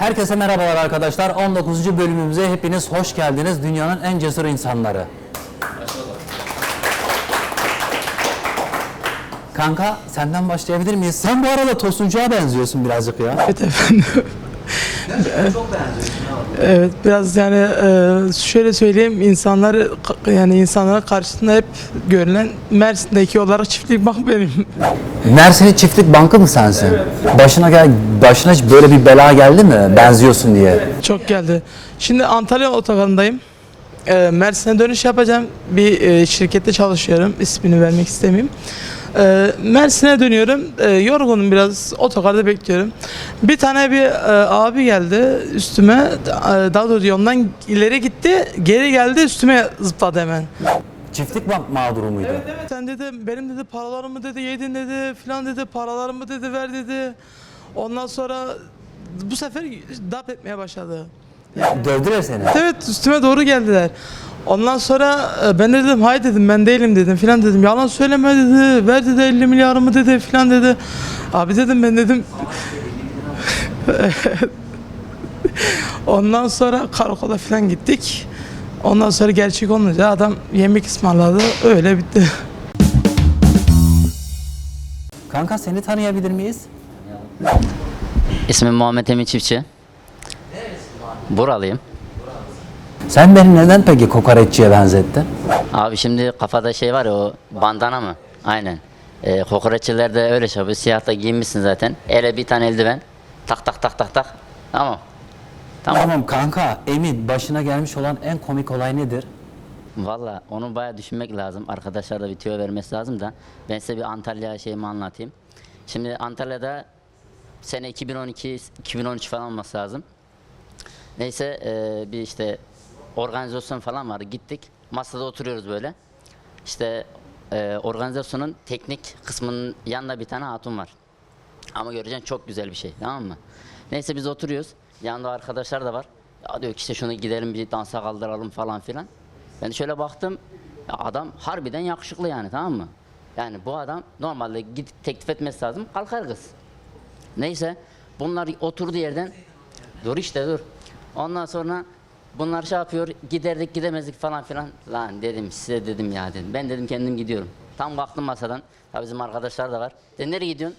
Herkese merhabalar arkadaşlar. 19. bölümümüze hepiniz hoş geldiniz. Dünyanın en cesur insanları. Kanka senden başlayabilir miyiz? Sen bu arada Tosuncuğa benziyorsun birazcık ya. Evet efendim. Evet biraz yani e, şöyle söyleyeyim insanlar yani insanlara karşısında hep görülen Mersin'deki olarak çiftlik bank benim. Mersin'in çiftlik bankı mı sensin? Başına gel başına hiç böyle bir bela geldi mi? Benziyorsun diye. Çok geldi. Şimdi Antalya otogarındayım. E, Mersin'e dönüş yapacağım. Bir e, şirkette çalışıyorum. İsmini vermek istemeyeyim. E, Mersin'e dönüyorum. E, yorgunum biraz. Otogarda bekliyorum. Bir tane bir e, abi geldi üstüme. E, daha doğrusu yoldan ileri gitti. Geri geldi üstüme zıpladı hemen. Çiftlik bank mağduru muydu? Sen dedi benim dedi paralarımı dedi yedin dedi filan dedi paralarımı dedi ver dedi. Ondan sonra bu sefer dap etmeye başladı. Dövdüler seni. Evet üstüme doğru geldiler. Ondan sonra e, ben de dedim hay dedim ben değilim dedim filan dedim. Yalan söyleme dedi. Ver dedi 50 milyarımı dedi filan dedi. Abi dedim ben dedim. Ondan sonra karakola filan gittik. Ondan sonra gerçek olunca adam yemek ısmarladı. Öyle bitti. Kanka seni tanıyabilir miyiz? İsmim Muhammed Emin Çiftçi. Buralıyım. Sen beni neden peki kokoreççiye benzettin? Abi şimdi kafada şey var ya o bandana mı? Aynen. Ee, kokoreççiler de öyle şey yapıyor. Siyah da giyinmişsin zaten. Ele bir tane eldiven. Tak tak tak tak tak. Tamam. Tamam. Tamam kanka Emin başına gelmiş olan en komik olay nedir? Valla onu bayağı düşünmek lazım. Arkadaşlar da bir tüyo vermesi lazım da. Ben size bir Antalya şeyimi anlatayım. Şimdi Antalya'da sene 2012-2013 falan olması lazım. Neyse eee, bir işte organizasyon falan vardı. Gittik. Masada oturuyoruz böyle. İşte eee, organizasyonun teknik kısmının yanında bir tane hatun var. Ama göreceğin çok güzel bir şey tamam mı? Neyse biz oturuyoruz. Yanında arkadaşlar da var. Ya diyor ki işte şunu gidelim bir dansa kaldıralım falan filan. Ben şöyle baktım. Ya adam harbiden yakışıklı yani tamam mı? Yani bu adam normalde gidip teklif etmesi lazım. Kalkar kız. Neyse bunlar oturduğu yerden dur işte dur. Ondan sonra bunlar şey yapıyor giderdik gidemezdik falan filan. Lan dedim size dedim ya dedim. Ben dedim kendim gidiyorum. Tam kalktım masadan. Tabii bizim arkadaşlar da var. Dedi nereye gidiyorsun?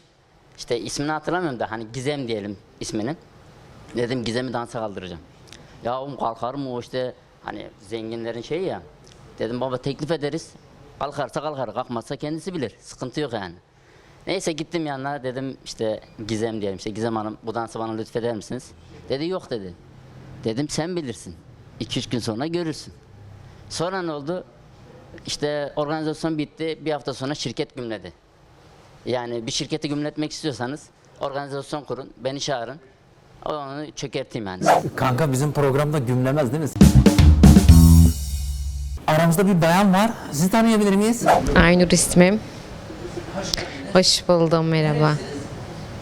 İşte ismini hatırlamıyorum da hani Gizem diyelim isminin. Dedim Gizem'i dansa kaldıracağım. Ya oğlum kalkar mı o işte hani zenginlerin şeyi ya. Dedim baba teklif ederiz. Kalkarsa kalkar, kalkmazsa kendisi bilir. Sıkıntı yok yani. Neyse gittim yanına dedim işte Gizem diyelim işte Gizem Hanım bu dansı bana lütfeder misiniz? Dedi yok dedi. Dedim sen bilirsin. 2-3 gün sonra görürsün. Sonra ne oldu? İşte organizasyon bitti. Bir hafta sonra şirket gümledi. Yani bir şirketi gümletmek istiyorsanız organizasyon kurun, beni çağırın. Onu çökerteyim yani. Kanka bizim programda gümlemez değil mi? Aramızda bir bayan var. Sizi tanıyabilir miyiz? Aynur ismim. Hoş buldum merhaba.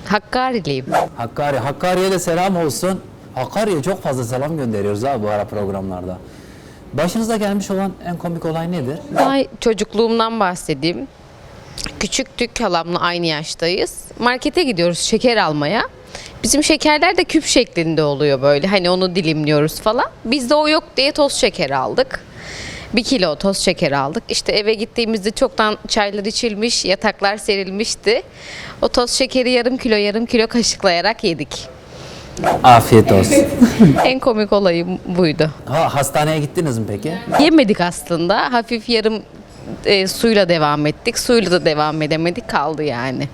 Hakkari'liyim. Hakkari. Hakkari'ye de selam olsun. Hakkari'ye çok fazla selam gönderiyoruz ha bu ara programlarda. Başınıza gelmiş olan en komik olay nedir? Daha çocukluğumdan bahsedeyim. Küçüktük halamla aynı yaştayız. Markete gidiyoruz şeker almaya. Bizim şekerler de küp şeklinde oluyor böyle. Hani onu dilimliyoruz falan. Bizde o yok diye toz şeker aldık. Bir kilo toz şeker aldık. İşte eve gittiğimizde çoktan çaylar içilmiş, yataklar serilmişti. O toz şekeri yarım kilo yarım kilo kaşıklayarak yedik. Afiyet olsun. En komik olayım buydu. ha, hastaneye gittiniz mi peki? Yemedik aslında. Hafif yarım e, suyla devam ettik. Suyla da devam edemedik. Kaldı yani.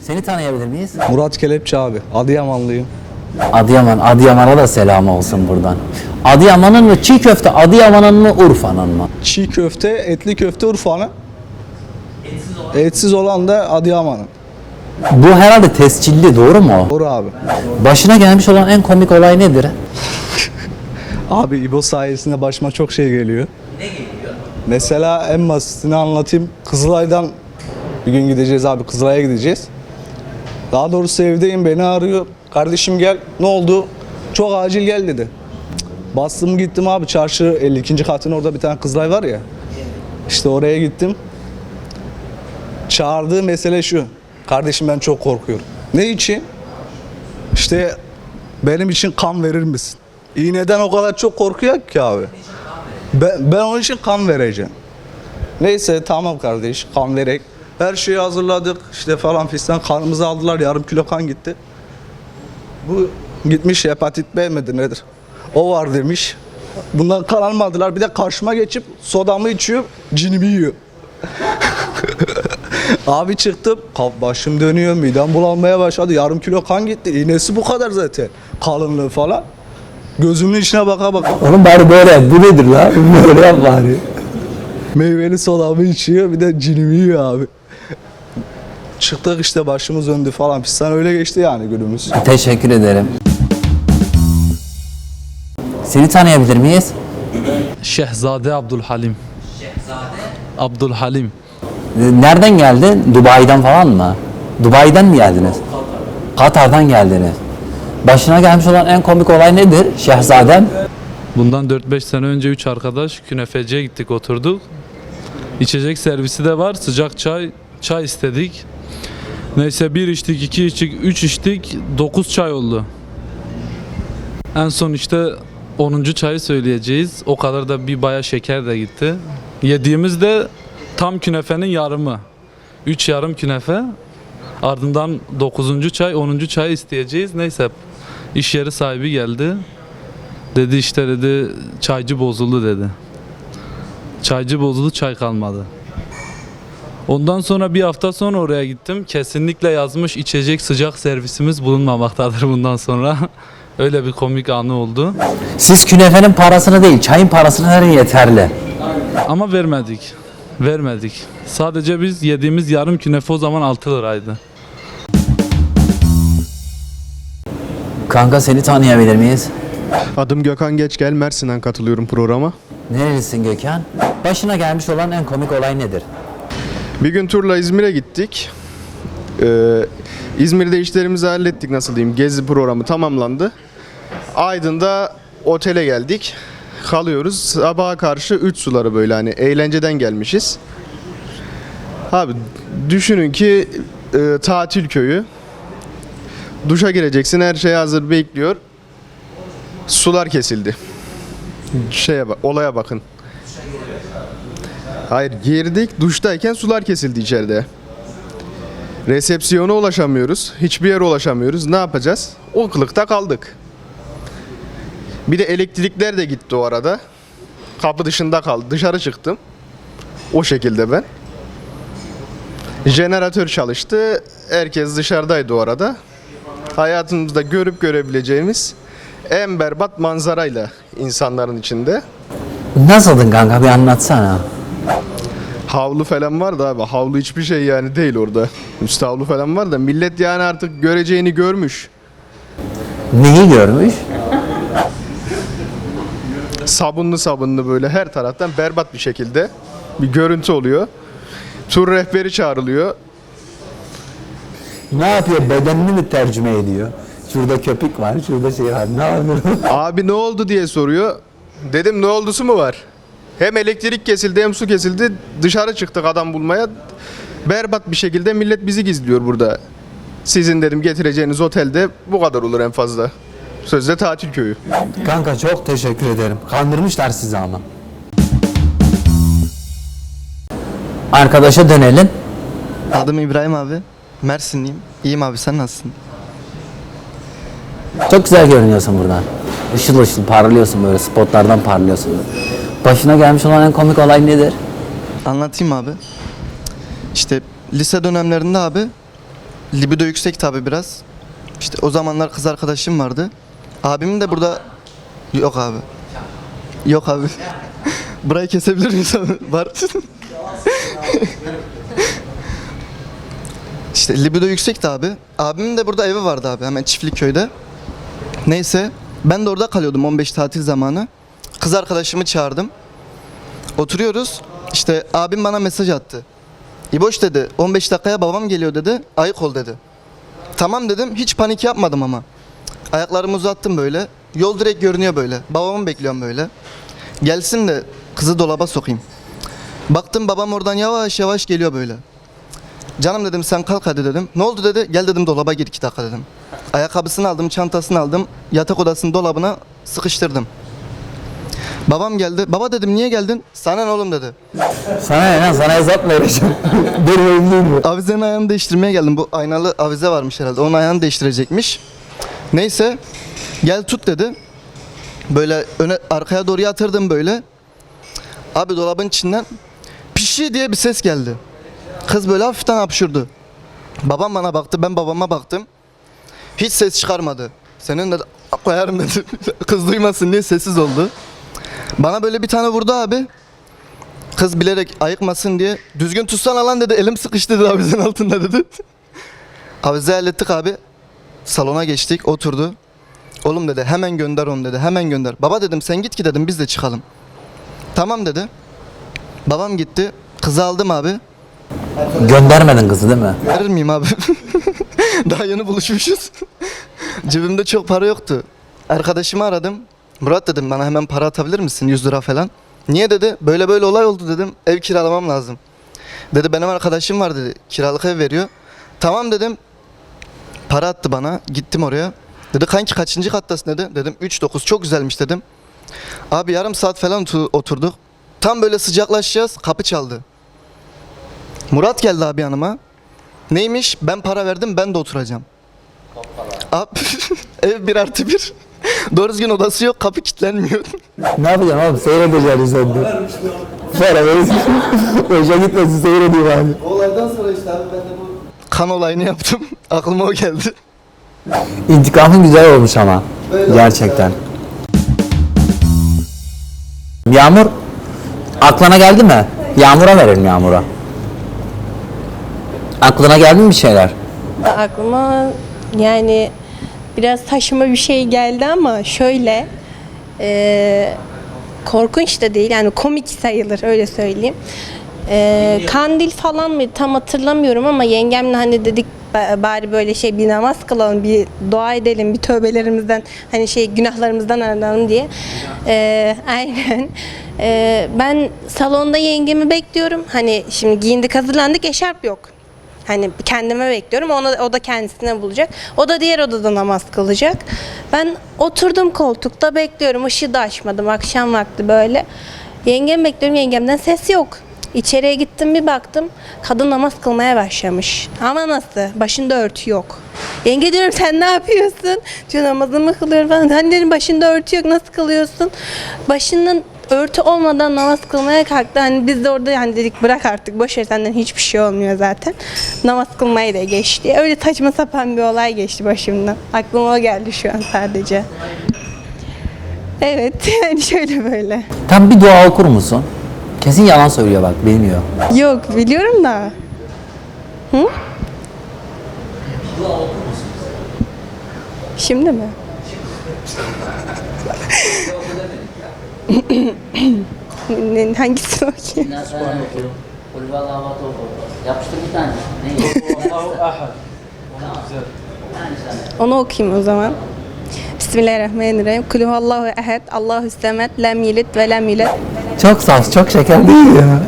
Seni tanıyabilir miyiz? Murat Kelepçi abi. Adıyamanlıyım. Adıyaman. Adıyaman'a da selam olsun buradan. Adıyaman'ın mı çiğ köfte Adıyaman'ın mı Urfa'nın mı? Çiğ köfte, etli köfte Urfa'nın. Etsiz olan da Adıyaman'ın. Bu herhalde tescilli doğru mu? Doğru abi. Başına gelmiş olan en komik olay nedir? Abi İbo sayesinde başıma çok şey geliyor. Ne geliyor? Mesela en basitini anlatayım. Kızılay'dan bir gün gideceğiz abi. Kızılay'a gideceğiz. Daha doğrusu evdeyim beni arıyor. Kardeşim gel. Ne oldu? Çok acil gel dedi. Bastım gittim abi çarşı 52. katın orada bir tane Kızılay var ya. İşte oraya gittim. Çağırdığı mesele şu. Kardeşim ben çok korkuyorum. Ne için? İşte benim için kan verir misin? İğneden o kadar çok korkuyor ki abi. Ben, ben onun için kan vereceğim. Neyse tamam kardeş kan verek. Her şeyi hazırladık işte falan fistan kanımızı aldılar yarım kilo kan gitti. Bu gitmiş hepatit B midir nedir? O var demiş. Bundan kan almadılar bir de karşıma geçip sodamı içiyor cinimi yiyor. Abi çıktım kaf başım dönüyor midem bulanmaya başladı yarım kilo kan gitti iğnesi bu kadar zaten kalınlığı falan. Gözümün içine baka baka Oğlum bari böyle yap. Bu nedir lan? Böyle yap bari. Meyveli sodamı içiyor bir de cinimi yiyor abi. Çıktık işte başımız döndü falan fistan öyle geçti yani günümüz. Teşekkür ederim. Seni tanıyabilir miyiz? Şehzade Abdülhalim. Abdülhalim. Ee, Nereden geldin? Dubai'den falan mı? Dubai'den mi geldiniz? Katar'dan geldiniz. Başına gelmiş olan en komik olay nedir Şehzadem? Bundan 4-5 sene önce 3 arkadaş künefeciye gittik oturduk. İçecek servisi de var. Sıcak çay, çay istedik. Neyse bir içtik, iki içtik, üç içtik, 9 çay oldu. En son işte 10. çayı söyleyeceğiz. O kadar da bir baya şeker de gitti. Yediğimiz de tam künefenin yarımı. 3 yarım künefe. Ardından 9. çay, 10. çay isteyeceğiz. Neyse iş yeri sahibi geldi. Dedi işte dedi çaycı bozuldu dedi. Çaycı bozuldu çay kalmadı. Ondan sonra bir hafta sonra oraya gittim. Kesinlikle yazmış içecek sıcak servisimiz bulunmamaktadır bundan sonra. Öyle bir komik anı oldu. Siz künefenin parasını değil, çayın parasını verin yeterli. Ama vermedik. Vermedik. Sadece biz yediğimiz yarım künefe o zaman 6 liraydı. Kanka seni tanıyabilir miyiz? Adım Gökhan Geçgel, Mersin'den katılıyorum programa. Nerelisin Gökhan? Başına gelmiş olan en komik olay nedir? Bir gün turla İzmir'e gittik. Ee, İzmir'de işlerimizi hallettik nasıl diyeyim. Gezi programı tamamlandı. Aydın'da otele geldik. Kalıyoruz. Sabaha karşı 3 suları böyle hani eğlenceden gelmişiz. Abi düşünün ki e, tatil köyü. Duşa gireceksin her şey hazır bekliyor. Sular kesildi. Şeye bak, olaya bakın. Hayır girdik duştayken sular kesildi içeride. Resepsiyona ulaşamıyoruz. Hiçbir yere ulaşamıyoruz. Ne yapacağız? O kaldık. Bir de elektrikler de gitti o arada. Kapı dışında kaldı. Dışarı çıktım. O şekilde ben. Jeneratör çalıştı. Herkes dışarıdaydı o arada. Hayatımızda görüp görebileceğimiz en berbat manzarayla insanların içinde. Nasıldın kanka bir anlatsana. Havlu falan var da abi havlu hiçbir şey yani değil orada. Üstte havlu falan var da millet yani artık göreceğini görmüş. Neyi görmüş? Sabunlu sabunlu böyle her taraftan berbat bir şekilde bir görüntü oluyor. Tur rehberi çağrılıyor. Ne yapıyor? Bedenini mi tercüme ediyor? Şurada köpük var, şurada şey var. Ne yapıyor? Abi ne oldu diye soruyor. Dedim ne oldusu mu var? Hem elektrik kesildi hem su kesildi. Dışarı çıktık adam bulmaya. Berbat bir şekilde millet bizi gizliyor burada. Sizin dedim getireceğiniz otelde bu kadar olur en fazla. Sözde tatil köyü. Kanka çok teşekkür ederim. Kandırmışlar sizi ama. Arkadaşa dönelim. Adım İbrahim abi. Mersinliyim. İyiyim abi sen nasılsın? Çok güzel görünüyorsun buradan. Işıl ışıl parlıyorsun böyle spotlardan parlıyorsun. Başına gelmiş olan en komik olay nedir? Anlatayım abi. İşte lise dönemlerinde abi libido yüksek tabi biraz. İşte o zamanlar kız arkadaşım vardı. Abimin de burada yok abi. Yok abi. Burayı kesebilir miyiz? Var. işte libido yüksekti abi. Abimin de burada evi vardı abi hemen çiftlik köyde. Neyse ben de orada kalıyordum 15 tatil zamanı. Kız arkadaşımı çağırdım. Oturuyoruz. İşte abim bana mesaj attı. İboş dedi 15 dakikaya babam geliyor dedi. Ayık ol dedi. Tamam dedim hiç panik yapmadım ama. Ayaklarımı uzattım böyle. Yol direkt görünüyor böyle. Babamı bekliyorum böyle. Gelsin de kızı dolaba sokayım. Baktım babam oradan yavaş yavaş geliyor böyle. Canım dedim sen kalk hadi dedim. Ne oldu dedi. Gel dedim dolaba gir iki dakika dedim. Ayakkabısını aldım, çantasını aldım. Yatak odasının dolabına sıkıştırdım. Babam geldi. Baba dedim niye geldin? Sana ne oğlum dedi. Sana ne lan sana hesap vereceğim? Benim değil mi? Avizenin ayağını değiştirmeye geldim. Bu aynalı avize varmış herhalde. Onun ayağını değiştirecekmiş. Neyse gel tut dedi. Böyle öne arkaya doğru yatırdım böyle. Abi dolabın içinden pişi diye bir ses geldi. Kız böyle hafiften hapşurdu. Babam bana baktı, ben babama baktım. Hiç ses çıkarmadı. Senin de koyarım dedi. Kız duymasın diye sessiz oldu. Bana böyle bir tane vurdu abi. Kız bilerek ayıkmasın diye düzgün tutsana lan dedi. Elim sıkıştı dedi avizenin altında dedi. Avize hallettik abi. Salona geçtik oturdu. Oğlum dedi hemen gönder onu dedi. Hemen gönder. Baba dedim sen git ki dedim biz de çıkalım. Tamam dedi. Babam gitti. Kızı aldım abi. Göndermedin kızı değil mi? Verir miyim abi? Daha yeni buluşmuşuz. Cebimde çok para yoktu. Arkadaşımı aradım. Murat dedim bana hemen para atabilir misin 100 lira falan. Niye dedi? Böyle böyle olay oldu dedim. Ev kiralamam lazım. Dedi benim arkadaşım var dedi. Kiralık ev veriyor. Tamam dedim. Para attı bana. Gittim oraya. Dedi kanki kaçıncı kattasın dedi. Dedim 3-9 çok güzelmiş dedim. Abi yarım saat falan otu- oturduk. Tam böyle sıcaklaşacağız. Kapı çaldı. Murat geldi abi yanıma. Neymiş? Ben para verdim ben de oturacağım. Abi, ev bir artı bir. Doğru düzgün odası yok kapı kilitlenmiyor. Ne yapacaksın oğlum? Seyredeceksin sen de. Para verirsin. Hoşa gitmesin seyrediyor abi. Olaydan sonra işte abi ben de kan olayını yaptım. Aklıma o geldi. İntikamın güzel olmuş ama. Gerçekten. Yağmur aklına geldi mi? Yağmur'a verelim Yağmur'a. Aklına geldi mi bir şeyler? Aklıma yani biraz saçma bir şey geldi ama şöyle e, korkunç da değil yani komik sayılır öyle söyleyeyim. E, kandil falan mı tam hatırlamıyorum ama yengemle hani dedik ba- bari böyle şey bir namaz kılalım bir dua edelim bir tövbelerimizden hani şey günahlarımızdan arınalım diye. E, aynen. E, ben salonda yengemi bekliyorum. Hani şimdi giyindik hazırlandık eşarp yok. Hani kendime bekliyorum. Ona, o da kendisine bulacak. O da diğer odada namaz kılacak. Ben oturdum koltukta bekliyorum. Işığı da açmadım. Akşam vakti böyle. Yengem bekliyorum. Yengemden ses yok. İçeriye gittim bir baktım. Kadın namaz kılmaya başlamış. Ama nasıl? Başında örtü yok. Yenge diyorum sen ne yapıyorsun? Diyor namazımı kılıyorum falan. Hani dedim başında örtü yok nasıl kılıyorsun? Başının örtü olmadan namaz kılmaya kalktı. Hani biz de orada yani dedik bırak artık boş ver senden hiçbir şey olmuyor zaten. Namaz kılmayı da geçti. Öyle saçma sapan bir olay geçti başımdan. Aklıma o geldi şu an sadece. Evet yani şöyle böyle. Tam bir dua okur musun? Kesin yalan söylüyor bak bilmiyor. Yok biliyorum da. Hı? Şimdi mi? Ne- Hangisi bir tane. Onu okuyayım o zaman. Bismillahirrahmanirrahim. Kulü Allahu ehed, Allahu semet, lem yelit ve lem yulet. Çok saf, çok şeker değil ya.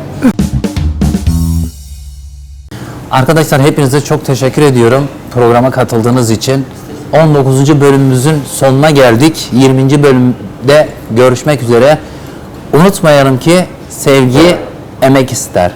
Arkadaşlar hepinize çok teşekkür ediyorum programa katıldığınız için. 19. bölümümüzün sonuna geldik. 20. bölümde görüşmek üzere. Unutmayalım ki sevgi emek ister.